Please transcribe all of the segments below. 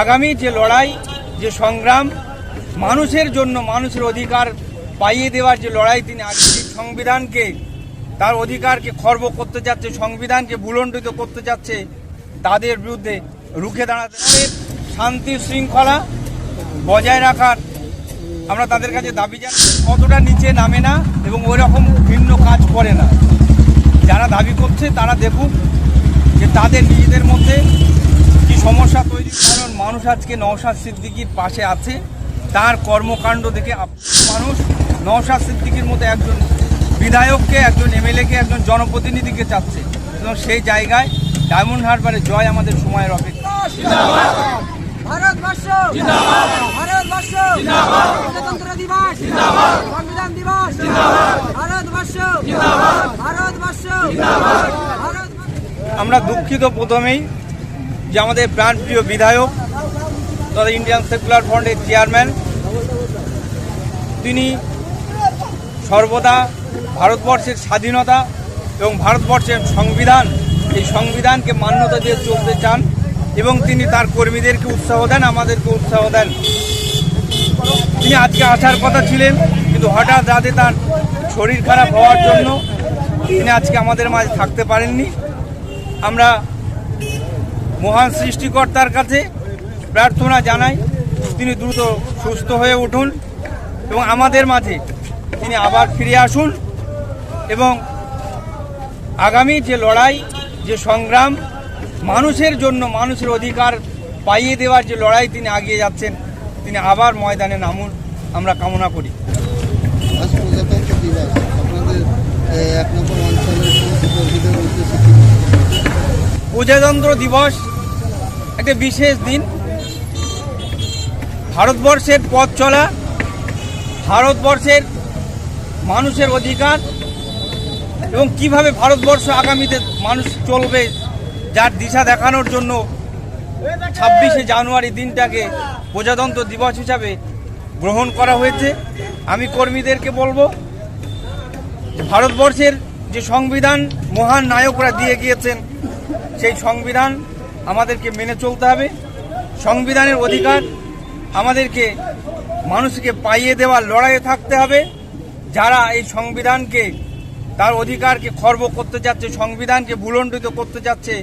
আগামী যে লড়াই, যে সংগ্রাম, মানুষের জন্য মানুষের অধিকার পাইয়ে দেওয়ার যে লড়াই তিনি আজকে সংবিধানকে, তার অধিকারকে খর্ব করতে যাচ্ছে, সংবিধানকে ভুলণ্ডিত করতে যাচ্ছে, তাদের বিরুদ্ধে রুখে দাঁড়াতে শান্তি শৃঙ্খলা বজায় রাখার আমরা তাদের কাছে দাবি জানাই, কতটা নিচে নামে না এবং ওই রকম ভিন্ন কাজ করে না। যারা দাবি করছে তারা দেখুক যে তাদের নিজেদের মধ্যে সমস্যা তৈরি কারণ মানুষ আজকে নওশাদ সিদ্দিকির পাশে আছে। তার কর্মকাণ্ড দেখে মানুষ নওশাদ সিদ্দিকির মতো একজন বিধায়ককে একজন এমএলএকে একজন জনপ্রতিনিধিকে চাচ্ছে। এবং সেই জায়গায় ডায়মন্ড হারবারে জয় আমাদের সময়ের অপেক্ষা। ভারতবর্ষ! ভারতবর্ষ! গণতন্ত্র দিবস! সংবিধান দিবস! ভারতবর্ষ! ভারতবর্ষ! আমরা দুঃখিত প্রথমেই যে আমাদের প্রাণপ্রিয় বিধায়ক তথা ইন্ডিয়ান সেকুলার ফ্রন্টের চেয়ারম্যান, তিনি সর্বদা ভারতবর্ষের স্বাধীনতা এবং ভারতবর্ষের সংবিধান, এই সংবিধানকে মান্যতা দিয়ে চলতে চান এবং তিনি তার কর্মীদেরকে উৎসাহ দেন, আমাদেরকে উৎসাহ দেন। তিনি আজকে আসার কথা ছিলেন, কিন্তু হঠাৎ রাতে তার শরীর খারাপ হওয়ার জন্য তিনি আজকে আমাদের মাঝে থাকতে পারেননি। আমরা মহান সৃষ্টিকর্তার কাছে প্রার্থনা জানাই, তিনি দ্রুত সুস্থ হয়ে উঠুন এবং আমাদের মাঝে তিনি আবার ফিরে আসুন এবং আগামী যে লড়াই, যে সংগ্রাম, মানুষের জন্য মানুষের অধিকার পাইয়ে দেওয়ার যে লড়াই তিনি আগিয়ে যাচ্ছেন, তিনি আবার ময়দানে নামুন, আমরা কামনা করি। প্রজাতন্ত্র দিবস, একটা বিশেষ দিন। ভারতবর্ষের পথ চলা, ভারতবর্ষের মানুষের অধিকার এবং কীভাবে ভারতবর্ষ আগামীতে মানুষ চলবে, যার দিশা দেখানোর জন্য ছাব্বিশে জানুয়ারি দিনটাকে প্রজাতন্ত্র দিবস হিসাবে গ্রহণ করা হয়েছে। আমি কর্মীদেরকে বলব, ভারতবর্ষের যে সংবিধান মহান নায়করা দিয়ে গিয়েছেন সেই সংবিধান আমাদেরকে মেনে চলতে হবে। সংবিধানের অধিকার আমাদেরকে মানুষকে পাইয়ে দেওয়ার লড়াইয়ে থাকতে হবে। যারা এই সংবিধানকে, তার অধিকারকে খর্ব করতে যাচ্ছে, সংবিধানকে ভুলণ্ডিত করতে যাচ্ছে,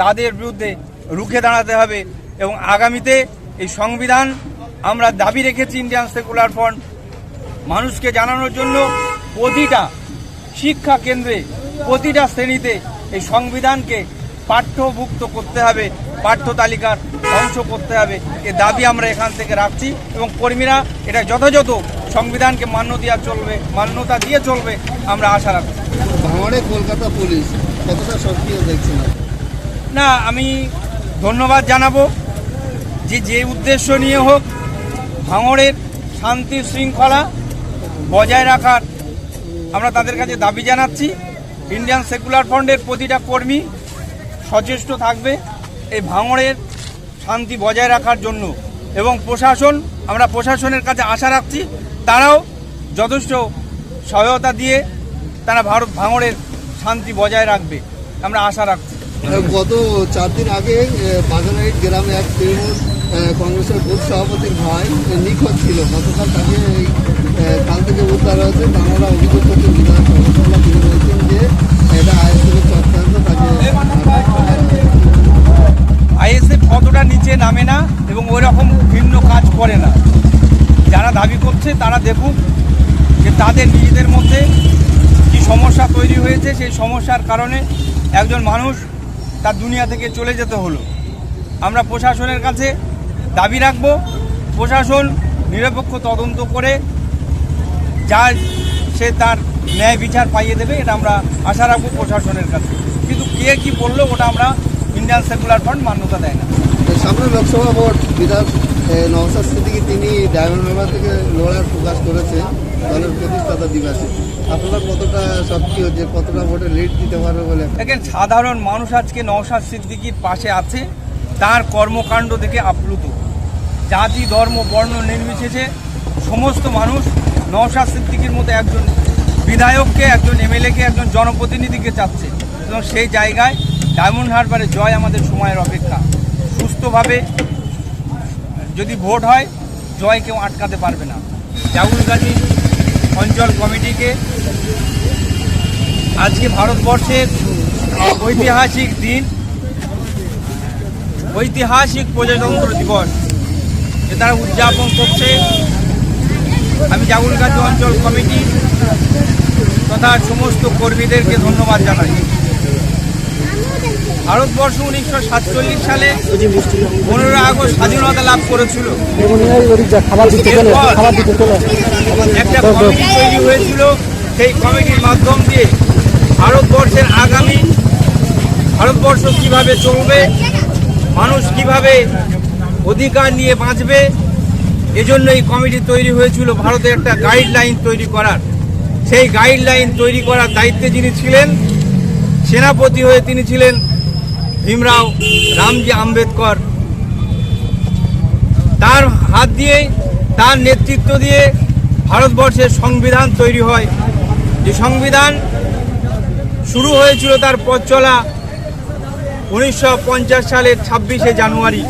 তাদের বিরুদ্ধে রুখে দাঁড়াতে হবে এবং আগামীতে এই সংবিধান আমরা দাবি রেখেছি ইন্ডিয়ান সেকুলার ফ্রন্ট মানুষকে জানানোর জন্য প্রতিটা শিক্ষা কেন্দ্রে, প্রতিটা শ্রেণীতে এই সংবিধানকে পাঠ্যভুক্ত করতে হবে পাঠ্য তালিকার অংশ করতে হবে। এ দাবি আমরা এখান থেকে রাখছি এবং কর্মীরা এটা যথাযথ সংবিধানকে মান্য দেওয়া চলবে মান্যতা দিয়ে চলবে আমরা আশা রাখছি। ভাঙড়ে কলকাতা পুলিশ কতটা সক্রিয় দেখছেন আপনি? না আমি ধন্যবাদ জানাব যে যে উদ্দেশ্য নিয়ে হোক ভাঙড়ের শান্তি শৃঙ্খলা বজায় রাখার আমরা তাদের কাছে দাবি জানাচ্ছি। ইন্ডিয়ান সেকুলার ফ্রন্টের প্রতিটা কর্মী সচেষ্ট থাকবে এই ভাঙড়ের শান্তি বজায় রাখার জন্য। এবং প্রশাসন, আমরা প্রশাসনের কাছে আশা রাখছি, তারাও যথেষ্ট সহায়তা দিয়ে তারা ভারত ভাঙড়ের শান্তি বজায় রাখবে। আমরা আশা রাখছি। গত চার দিন আগে বাজারহাট গ্রামে এক তৃণমূল কংগ্রেসের বুথ সভাপতির ভাই নিখোঁজ ছিল। গতকাল তাকে এই কাল থেকে উদ্ধার হয়েছে। তারা অভিযোগ করছেন বিধায়ক তিনি বলছেন যে, এটা আইএসএফের চক্রান্ত, তাকে আইএসএফ কতটা নিচে নামে না এবং ওই রকম ভিন্ন কাজ করে না। যারা দাবি করছে, তারা দেখুক যে তাদের নিজেদের মধ্যে কি সমস্যা তৈরি হয়েছে। সেই সমস্যার কারণে একজন মানুষ তার দুনিয়া থেকে চলে যেতে হলো। আমরা প্রশাসনের কাছে দাবি রাখব প্রশাসন নিরপেক্ষ তদন্ত করে যা সে তার ন্যায় বিচার পাইয়ে দেবে এটা আমরা আশা রাখব প্রশাসনের কাছে। কিন্তু কে কি বলল ওটা আমরা ইন্ডিয়ান সেকুলার ফান্ড মান্যতা দেয় না। সামনে লোকসভা ভোট বিধায়ক এ, নওশাদ সিদ্দিকি তিনি ডায়মন্ড হারবার থেকে লড়ার প্রকাশ করেছে দলের প্রতিষ্ঠাতা দিবসে। আপনারা কতটা সক্রিয় যে কতটা ভোটে লিড দিতে পারবে বলে? দেখেন সাধারণ মানুষ আজকে নওশাদ সিদ্দিকির পাশে আছে তার কর্মকাণ্ড দেখে আপ্লুত। জাতি, ধর্ম, বর্ণ নির্বিশেষে সমস্ত মানুষ নওশাদ সিদ্দিকির মতো একজন বিধায়ককে, একজন এমএলএকে, একজন জনপ্রতিনিধিকে চাচ্ছে। এবং সেই জায়গায় ডায়মন্ড হারবারে জয় আমাদের সময়ের অপেক্ষা। সুস্থভাবে যদি ভোট হয়, জয় কেউ আটকাতে পারবে না। জাগুলগাজী অঞ্চল কমিটিকে আজকে ভারতবর্ষের ঐতিহাসিক দিন, ঐতিহাসিক প্রজাতন্ত্র দিবস। যে তারা উদযাপন করছে। আমি জাগুলগাজী অঞ্চল কমিটি তথা সমস্ত কর্মীদেরকে ধন্যবাদ জানাই। ভারতবর্ষ উনিশশো সাতচল্লিশ সালে পনেরো আগস্ট স্বাধীনতা লাভ করেছিল। একটা কমিটি তৈরি হয়েছিল। সেই কমিটির মাধ্যম দিয়ে ভারতবর্ষের আগামী, ভারতবর্ষ কীভাবে চলবে, মানুষ কীভাবে অধিকার নিয়ে বাঁচবে। এজন্য এই কমিটি তৈরি হয়েছিল ভারতের একটা গাইডলাইন তৈরি করার। সেই গাইডলাইন তৈরি করার দায়িত্বে যিনি ছিলেন, সেনাপতি হয়ে তিনি ছিলেন ভীমরাও রামজি আম্বেদকর। তার হাত দিয়ে, তার নেতৃত্ব দিয়ে ভারতবর্ষের সংবিধান তৈরি হয়। যে সংবিধান শুরু হয়েছিল তার পথ চলা উনিশশো পঞ্চাশ সালের ছাব্বিশে জানুয়ারি।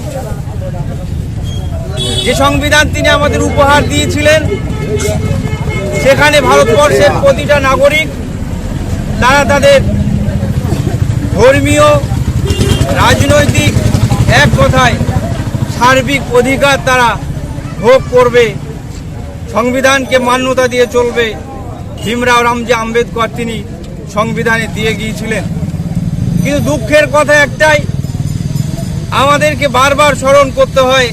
যে সংবিধান তিনি আমাদের উপহার দিয়েছিলেন, সেখানে ভারতবর্ষের প্রতিটা নাগরিক, তারা তাদের ধর্মীয়, রাজনৈতিক এক কথায় সার্বিক অধিকার তারা ভোগ করবে। সংবিধানকে মান্যতা দিয়ে চলবে। ভীমরাও রামজি আম্বেদকর তিনি সংবিধানে দিয়ে গিয়েছিলেন। কিন্তু দুঃখের কথা একটাই, আমাদেরকে বারবার স্মরণ করতে হয়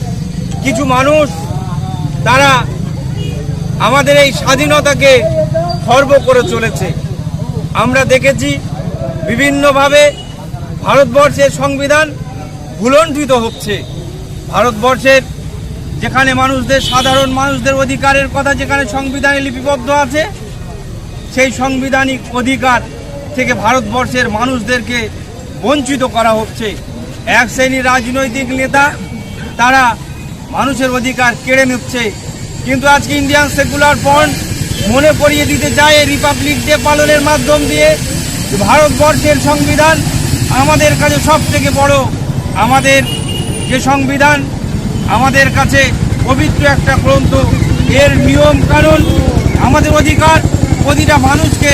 কিছু মানুষ তারা আমাদের এই স্বাধীনতাকে খর্ব করে চলেছে। আমরা দেখেছি বিভিন্নভাবে ভারতবর্ষের সংবিধান ভুলণ্ঠিত হচ্ছে। ভারতবর্ষের যেখানে মানুষদের, সাধারণ মানুষদের অধিকারের কথা যেখানে সংবিধানে লিপিবদ্ধ আছে, সেই সাংবিধানিক অধিকার থেকে ভারতবর্ষের মানুষদেরকে বঞ্চিত করা হচ্ছে। এক শ্রেণির রাজনৈতিক নেতা, তারা মানুষের অধিকার কেড়ে নিচ্ছে। কিন্তু আজকে ইন্ডিয়ান সেকুলার ফ্রন্ট মনে করিয়ে দিতে চায় রিপাবলিক ডে পালনের মাধ্যম দিয়ে ভারতবর্ষের সংবিধান আমাদের কাছে সব থেকে বড়। আমাদের যে সংবিধান, আমাদের কাছে পবিত্র একটা গ্রন্থ। এর নিয়ম কানুন, আমাদের অধিকার, প্রতিটা মানুষকে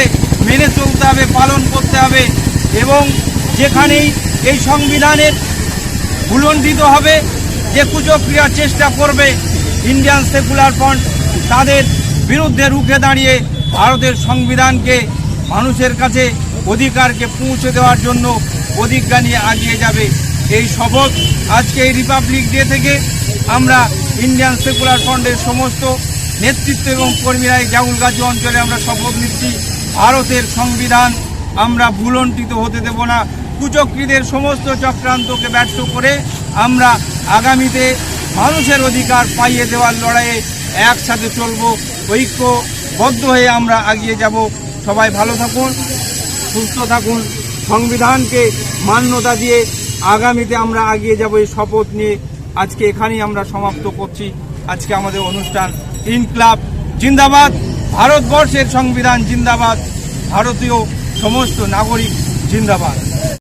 মেনে চলতে হবে, পালন করতে হবে এবং যেখানেই এই সংবিধানের ভুলণ্ঠিত হবে যে কুচক্রিয়ার চেষ্টা করবে ইন্ডিয়ান সেকুলার ফ্রন্ট তাদের বিরুদ্ধে রুখে দাঁড়িয়ে ভারতের সংবিধানকে, মানুষের কাছে অধিকারকে পৌঁছে দেওয়ার জন্য প্রতিজ্ঞা নিয়ে আগিয়ে যাবে। এই শপথ আজকে এই রিপাবলিক ডে থেকে আমরা ইন্ডিয়ান সেকুলার ফ্রন্টের সমস্ত নেতৃত্ব এবং কর্মীরা এই জাগুলগাজী অঞ্চলে আমরা শপথ নিচ্ছি। ভারতের সংবিধান আমরা ভুলণ্ঠিত হতে দেব না। কুচক্রীদের সমস্ত চক্রান্তকে ব্যর্থ করে আমরা আগামীতে মানুষের অধিকার পাইয়ে দেওয়ার লড়াইয়ে একসাথে চলব, ঐক্যবদ্ধ হয়ে আমরা এগিয়ে যাব। সবাই ভালো থাকুন, সুস্থ থাকুন। সংবিধানকে মান্যতা দিয়ে আগামীতে আমরা এগিয়ে যাব এই শপথ নিয়ে। আজকে এখানেই আমরা সমাপ্ত করছি। আজকে আমাদের অনুষ্ঠান ইনক্লাব জিন্দাবাদ, ভারতবর্ষের সংবিধান জিন্দাবাদ, ভারতীয় সমস্ত নাগরিক জিন্দাবাদ।